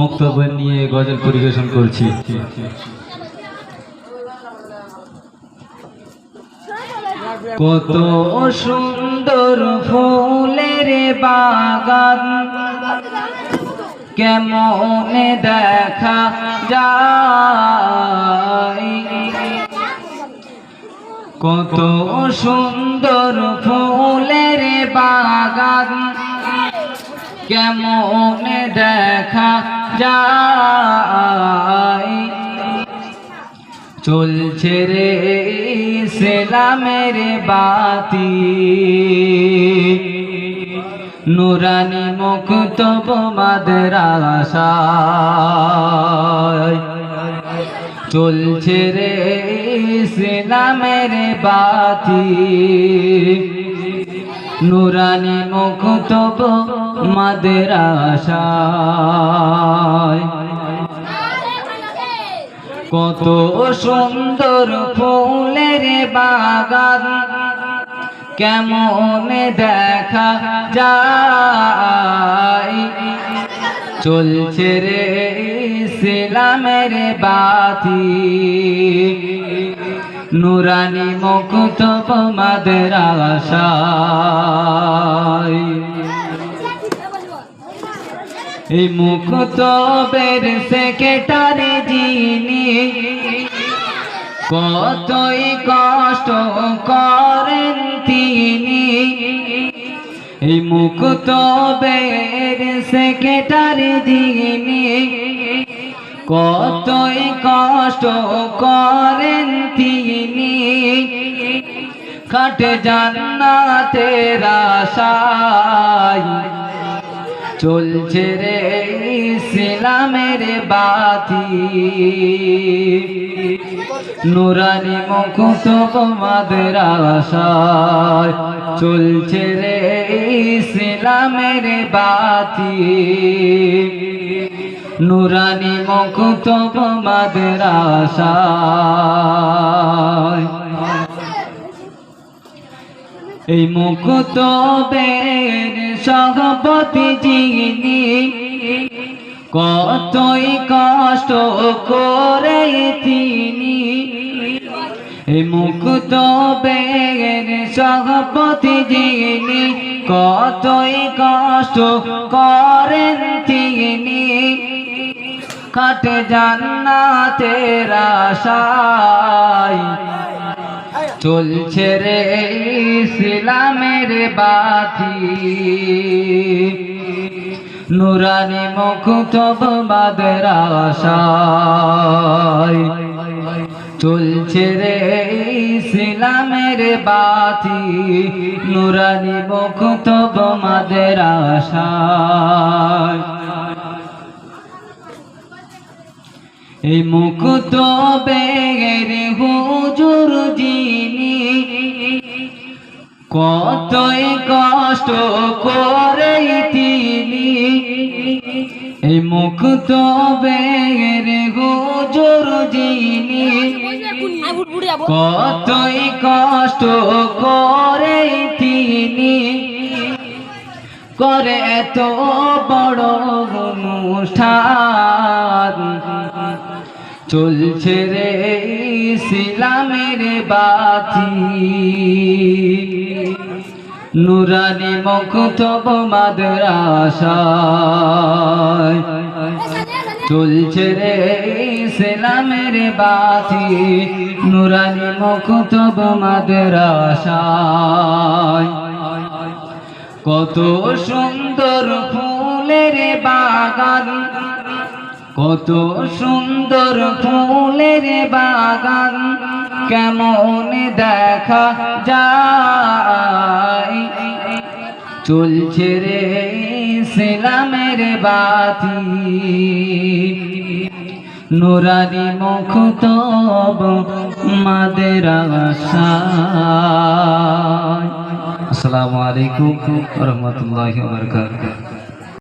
বক্তব্য নিয়ে গজল পরিবেশন করছি। কত সুন্দর ফুলের বাগান। কেমন দেখা যায়? কত সুন্দর ফুলের বাগান। কেমন দেখা যায়? চলছে রে সেলামের বাতি। নুরানি মুক্তব মাদ্রাসায়। চলছে রে সেলামের বাতি। নুরানি মুক্তব মাদ্রাসায়। কত সুন্দর ফুলের বাগান কেমন দেখা যায়। চলছে রে সিলামের বাতি। নুরানি মুক্তব মাদ্রাসায় এই মুক্তবের সেক্রেটারি যিনি, কতই কষ্ট করেন তিনি। এই মুক্তবের সেক্রেটারি যিনি কতই কষ্ট করেন তিনি। খাটে জান্নাতের আশায়। চলছে রে ইসলামের বাতি। নুরানি মুকুতব মাদ্রাসায় চলছে রে ইসলামের বাতি। নুরানি মুকুতব মাদ্রাসায়। এই মুকুতবের সভাপতি যিনি কতই কষ্ট করে তিনি। এই মুকুতবের সভাপতি যিনি কতই কষ্ট করেন তিনি। কাটে জান্নাতের আশায়। চলছে রে ইসলামের বাতি। নুরানি মুকুতব মাদ্রাসায়। চলছে রে ইসলামের বাতি। নুরানি মুকুতব মাদ্রাসায়। এই মুকুত বেগের হুজুর যিনি কতই কষ্ট করে তিনি। এই মুকুত বেগের হুজুর যিনি কতই কষ্ট করে তিনি। করে এত বড় অনুষ্ঠান। চলছে রে ইসলামের বাতি। নুরানি মুকুতব মাদ্রাসায়। চলছে রে ইসলামের বাতি। নুরানি মুকুতব মাদ্রাসায়। কত সুন্দর ফুলের বাগান। কত সুন্দর ফুলের বাগান, কেমন দেখা যায়? চলছে রে ইসলামের বাতি। নুরানি মুখতব মাদের আসসালামু আলাইকুম রহমতুল্লাহ